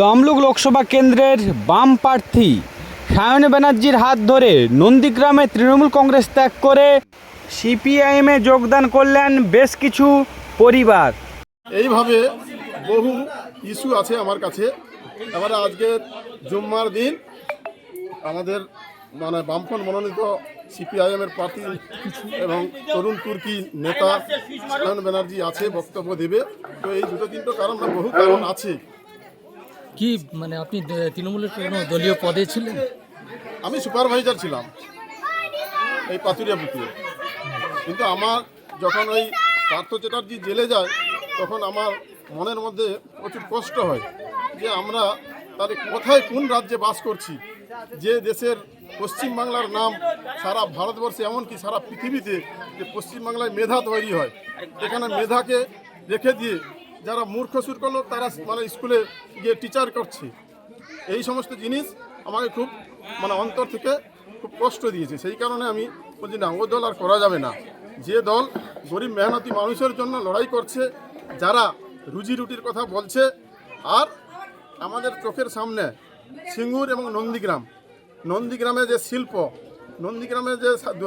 তমলুক লোকসভা কেন্দ্রের বাম প্রার্থী সায়ন ব্যানার্জির হাত ধরে নন্দীগ্রামে তৃণমূল কংগ্রেস ত্যাগ করে সিপিআইএমে যোগদান করলেন বেশ কিছু পরিবার। এইভাবে বহু ইস্যু আছে আমার কাছে। এবারে আজকে জুম্মার দিন, আমাদের মানে বামফ্রন্ট মনোনীত সিপিআইএমের প্রার্থী এবং তরুণ তুর্কি নেতা সায়ন ব্যানার্জি আছে, বক্তব্য দেবে। তো এই দুটো তিনটো কারণ বহু কারণ আছে। কি মানে আপনি তৃণমূলের কোনো দলীয় পদে ছিলেন? আমি সুপারভাইজার ছিলাম এই পাতুরিয়া বুথে। কিন্তু আমার যখন ওই পার্থ চ্যাটার্জি জেলে যায়, তখন আমার মনের মধ্যে প্রচুর কষ্ট হয় যে আমরা তাহলে কোথায় কোন রাজ্যে বাস করছি, যে দেশের পশ্চিমবাংলার নাম সারা ভারতবর্ষে, এমনকি সারা পৃথিবীতে যে পশ্চিমবাংলায় মেধা তৈরি হয়, এখানে মেধাকে রেখে দিয়ে যারা মূর্খ সূর্খ লোক, তারা মানে স্কুলে গিয়ে টিচার করছে। এই সমস্ত জিনিস আমাকে খুব মানে অন্তর থেকে খুব কষ্ট দিয়েছে। সেই কারণে আমি বলছি, না, ও দল আর করা যাবে না। যে দল গরিব মেহনতি মানুষের জন্য লড়াই করছে, যারা রুজি রুটির কথা বলছে, আর আমাদের চোখের সামনে সিঙ্গুর এবং নন্দীগ্রাম। নন্দীগ্রামে যে শিল্প, নন্দীগ্রামে যে দু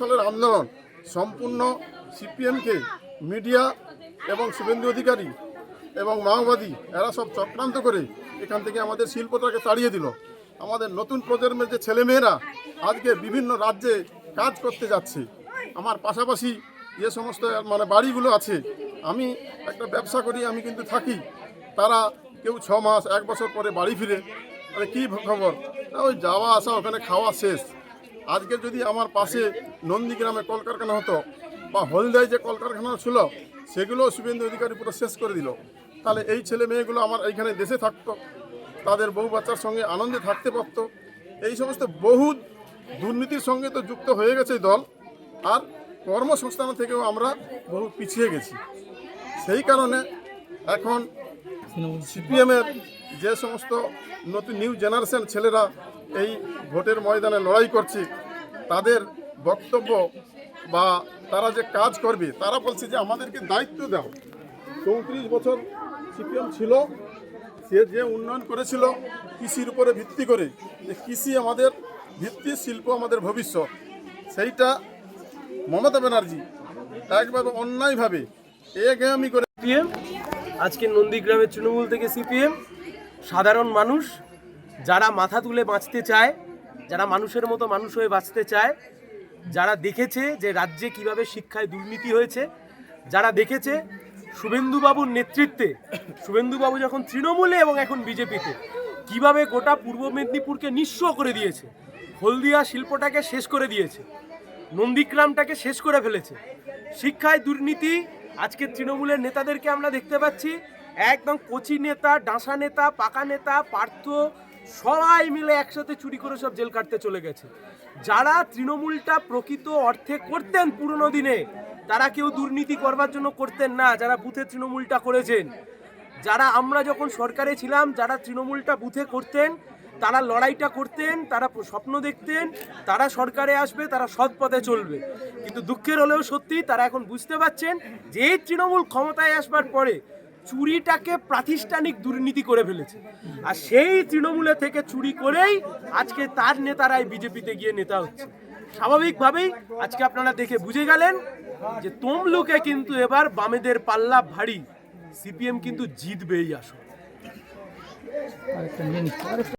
সালের আন্দোলন, সম্পূর্ণ সিপিএমকে মিডিয়া এবং শুভেন্দু অধিকারী এবং মাওবাদী, এরা সব চক্রান্ত করে এখান থেকে আমাদের শিল্পটাকে তাড়িয়ে দিল। আমাদের নতুন প্রজন্মের যে ছেলেমেয়েরা আজকে বিভিন্ন রাজ্যে কাজ করতে যাচ্ছে, আমার পাশাপাশি যে সমস্ত মানে বাড়িগুলো আছে, আমি একটা ব্যবসা করি, আমি কিন্তু থাকি। তারা কেউ ছ মাস, এক বছর পরে বাড়ি ফিরে মানে কী খবর? ওই যাওয়া আসা, ওখানে খাওয়া শেষ। আজকে যদি আমার পাশে নন্দীগ্রামে কলকারখানা হতো বা হলদায় যে কলকারখানা ছিল সেগুলো শুভেন্দু অধিকারী পুরো শেষ করে দিল। তাহলে এই ছেলে মেয়েগুলো আমার এইখানে দেশে থাকতো, তাদের বহু বাচ্চার সঙ্গে আনন্দে থাকতে পারতো। এই সমস্ত বহু দুর্নীতির সঙ্গে তো যুক্ত হয়ে গেছে দল, আর কর্মসংস্থান থেকেও আমরা বহু পিছিয়ে গেছি। সেই কারণে এখন সিপিএমের যে সমস্ত নতুন নিউ জেনারেশন ছেলেরা এই ভোটের ময়দানে লড়াই করছে, তাদের বক্তব্য বা তারা যে কাজ করবে, তারা বলছে যে আমাদেরকে দায়িত্ব দাও। চৌত্রিশ বছর সিপিএম ছিল, সে যে উন্নয়ন করেছিল, কৃষির উপরে ভিত্তি করে, যে কৃষি আমাদের ভিত্তি, শিল্প আমাদের ভবিষ্যৎ। সেইটা মমতা ব্যানার্জি একভাবে অন্যায়ভাবে এগামি করে সিপিএম, আজকে নন্দীগ্রামের তৃণমূল থেকে সিপিএম, সাধারণ মানুষ, যারা মাথা তুলে বাঁচতে চায়, যারা মানুষের মতো মানুষ হয়ে বাঁচতে চায় যারা দেখেছে যে রাজ্যে কীভাবে শিক্ষায় দুর্নীতি হয়েছে, যারা দেখেছে শুভেন্দুবাবুর নেতৃত্বে, শুভেন্দুবাবু যখন তৃণমূলে এবং এখন বিজেপিতে, কীভাবে গোটা পূর্ব মেদিনীপুরকে নিঃস্ব করে দিয়েছে, হলদিয়া শিল্পটাকে শেষ করে দিয়েছে, নন্দীগ্রামটাকে শেষ করে ফেলেছে। শিক্ষায় দুর্নীতি, আজকে তৃণমূলের নেতাদেরকে আমরা দেখতে পাচ্ছি একদম কচি নেতা, ডাঁসা নেতা, পাকা নেতা, পার্থ, সবাই মিলে একসাথে চুরি করে সব জেল কাটতে চলে গেছে। যারা তৃণমূলটা প্রকৃত অর্থে করতেন পুরনো দিনে, তারা কেউ দুর্নীতি করবার জন্য করতেন না, যারা বুথে তৃণমূলটা করেছেন। যারা আমরা যখন সরকারে ছিলাম, যারা তৃণমূলটা বুথে করতেন, তারা লড়াইটা করতেন, তারা স্বপ্ন দেখতেন, তারা সরকারে আসবে, তারা সৎ পথে চলবে। কিন্তু দুঃখের হলেও সত্যি, তারা এখন বুঝতে পারছেন, যে এই তৃণমূল ক্ষমতায় আসবার পরে চুরিটাকে প্রাতিষ্ঠানিক দুর্নীতি করে ফেলেছে। আর সেই তৃণমূলে থেকে চুরি করেই আজকে তার নেতারাই বিজেপিতে গিয়ে নেতা হচ্ছে। স্বাভাবিকভাবেই আজকে আপনারা দেখে বুঝে গেলেন যে তমলুকে কিন্তু এবার বামেদের পাল্লা ভারী। সিপিএম কিন্তু জিতবেই আসো